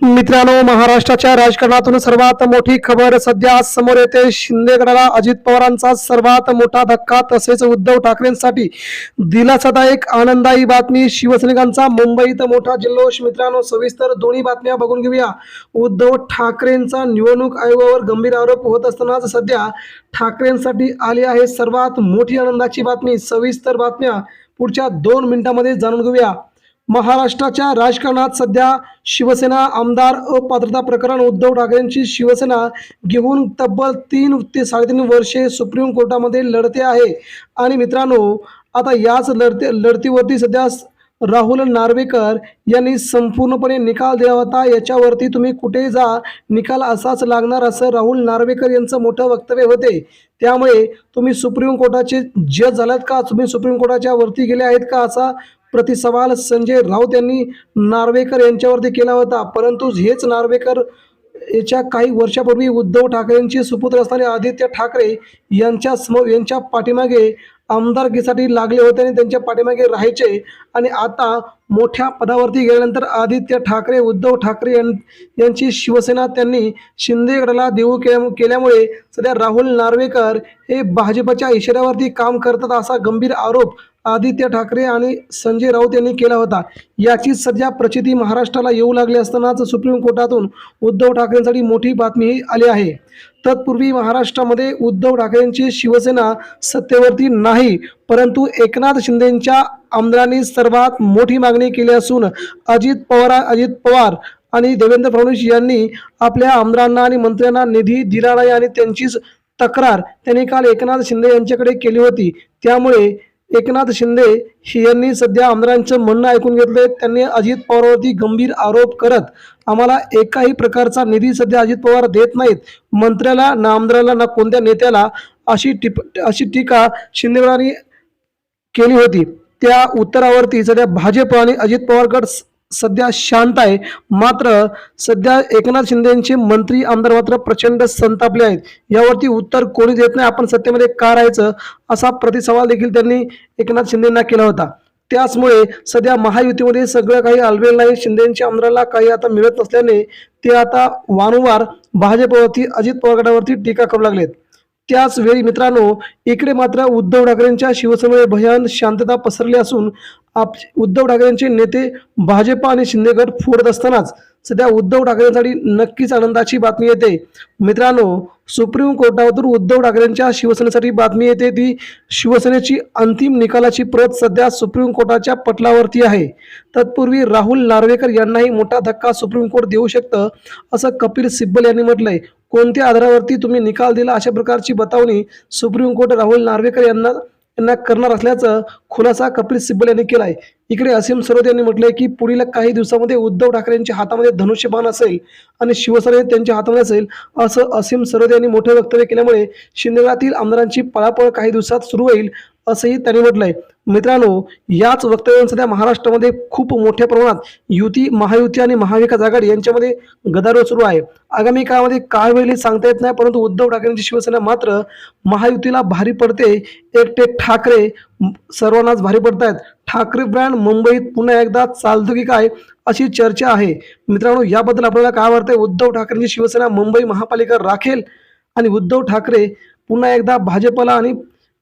मित्रांनो महाराष्ट्राच्या राजकारणातून सर्वात मोठी खबर सध्या समोर येते. शिंदे गटाला अजित पवारांचा सर्वात मोठा धक्का तसेच उद्धव ठाकरेंसाठी दिलासादायक आनंदायी बातमी शिवसैनिकांचा मुंबईत मोठा जल्लोष. मित्रांनो सविस्तर दोन्ही बातम्या बघून घेऊया. उद्धव ठाकरेंचा निवडणूक आयोगावर गंभीर आरोप होत असतानाच सध्या ठाकरेंसाठी आली आहे सर्वात मोठी आनंदाची बातमी. सविस्तर बातम्या पुढच्या दोन मिनिटांमध्ये जाणून घेऊया. महाराष्ट्राच्या राजकारणात सध्या शिवसेना आमदार अपात्रता प्रकरण उद्धव ठाकरेंची शिवसेना घेऊन तब्बल तीन ते साडेतीन वर्षे सुप्रीम कोर्टामध्ये लढते आहे. आणि मित्रांनो आता याच लढते लढतीवरती सध्या राहुल नार्वेकर यांनी संपूर्णपणे निकाल दिला होता. याच्यावरती तुम्ही कुठे जा निकाल असाच लागणार असं राहुल नार्वेकर यांचं मोठं वक्तव्य होते. त्यामुळे तुम्ही सुप्रीम कोर्टाचे जज झालात का? तुम्ही सुप्रीम कोर्टाच्या वरती गेले आहेत का? असा प्रतिसवाल संजय राऊत यांनी नार्वेकर यांच्यावरती केला होता. परंतु हेच नार्वेकर याच्या काही वर्षापूर्वी उद्धव ठाकरेंचे सुपुत्र असणारे आदित्य ठाकरे यांच्या समोर यांच्या पाठीमागे आमदारकीसाठी लागले होते आणि त्यांच्या पाठीमागे राहायचे. आणि आता मोठ्या पदावरती गेल्यानंतर आदित्य ठाकरे उद्धव ठाकरे यां यांची शिवसेना त्यांनी शिंदेगडाला देऊ केल्यामुळे सध्या राहुल नार्वेकर हे भाजपच्या इशाऱ्यावरती काम करतात असा गंभीर आरोप आदित्य ठाकरे आणि संजय राऊत यांनी केला होता. याची सध्या प्रचिती महाराष्ट्राला येऊ लागली असतानाच सुप्रीम कोर्टातून उद्धव ठाकरेंसाठी मोठी बातमीही आली आहे. तत्पूर्वी महाराष्ट्रामध्ये उद्धव ठाकरेंची शिवसेना सत्तेवरती नाही परंतु एकनाथ शिंदेंच्या आमदारांनी सर्वात मोठी मागणी केली असून अजित पवार अजित पवार आणि देवेंद्र फडणवीस यांनी आपल्या आमदारांना आणि मंत्र्यांना निधी दिला नाही आणि त्यांचीच तक्रार त्यांनी काल एकनाथ शिंदे यांच्याकडे केली होती. त्यामुळे एकनाथ शिंदे यांनी सध्या आमदारांचं म्हणणं ऐकून घेतले त्यांनी अजित पवारवरती गंभीर आरोप करत आम्हाला एकाही प्रकारचा निधी सध्या अजित पवार देत नाहीत. मंत्र्याला ना आमदाराला ना कोणत्या नेत्याला अशी टिप अशी टीका शिंदेगडांनी केली होती. त्या उत्तरावरती सध्या भाजप आणि अजित पवार गट सध्या शांत आहे. मात्र सध्या एकनाथ शिंदेचे मंत्री आमदार मात्र प्रचंड संतापले आहेत. यावरती उत्तर कोणी देत नाही. आपण सत्तेमध्ये का राहायचं? असा प्रतिसवाल देखील त्यांनी एकनाथ शिंदेना केला होता. त्याचमुळे सध्या महायुतीमध्ये सगळं काही आलवेल नाही. शिंदेच्या आमदाराला काही आता मिळत नसल्याने ते आता वारंवार भाजपवरती अजित पवार गटावरती टीका करू लागलेत. त्याच वेळी मित्रांनो इकडे मात्र उद्धव ठाकरेंच्या शिवसेनेमध्ये भयान शांतता पसरली असून आप उद्धव ठाकरेंचे नेते भाजप आणि शिंदेगड फोडत असतानाच सध्या उद्धव ठाकरेंसाठी नक्कीच आनंदाची बातमी येते. मित्रांनो सुप्रीम कोर्टावरून उद्धव ठाकरेंच्या शिवसेनेसाठी बातमी येते. ती शिवसेनेची अंतिम निकालाची प्रत सध्या सुप्रीम कोर्टाच्या पटलावरती आहे. तत्पूर्वी राहुल नार्वेकर यांनाही मोठा धक्का सुप्रीम कोर्ट देऊ शकतं असं कपिल सिब्बल यांनी म्हटलंय. कोणत्या आधारावरती तुम्ही निकाल दिला अशा प्रकारची बतावणी सुप्रीम कोर्ट राहुल नार्वेकर यांना यांना करणार असल्याचं खुलासा कपिल सिब्बल यांनी केला आहे इकडे असीम सरोद यांनी म्हटलंय की पुढील काही दिवसामध्ये उद्धव ठाकरेंच्या हातामध्ये धनुष्यबाण असेल आणि शिवसेने त्यांच्या हातामध्ये असेल असं असीम सरोद यांनी मोठं वक्तव्य केल्यामुळे शिंदेगडातील आमदारांची पळापळ काही दिवसात सुरू होईल असंही त्यांनी म्हटलंय. मित्रांनो याच वक्तव्यावरून सध्या महाराष्ट्रामध्ये खूप मोठ्या प्रमाणात युती महायुती आणि महाविकास आघाडी यांच्यामध्ये गदारोळ सुरू आहे. आगामी काळामध्ये काय होईल हे सांगता येत नाही परंतु उद्धव ठाकरेंची शिवसेना मात्र महायुतीला भारी पडते. एकटे ठाकरे सर्वांनाच भारी पडतायत. ठाकरे ब्रँड मुंबईत पुन्हा एकदा चालतो की काय अशी चर्चा आहे. मित्रांनो याबद्दल आपल्याला काय वाटतंय? उद्धव ठाकरेंची शिवसेना मुंबई महापालिका राखेल आणि उद्धव ठाकरे पुन्हा एकदा भाजपला आणि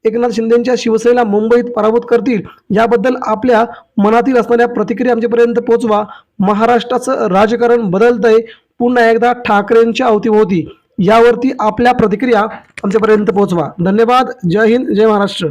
एकनाथ शिंदेच्या शिवसेनेला मुंबईत पराभूत करतील याबद्दल आपल्या मनातील असणाऱ्या प्रतिक्रिया आमच्यापर्यंत पोहोचवा. महाराष्ट्राचं राजकारण बदलतंय पुन्हा एकदा ठाकरेंच्या अवतीभोवती. यावरती आपल्या प्रतिक्रिया आमच्यापर्यंत पोहोचवा. धन्यवाद. जय हिंद जय महाराष्ट्र.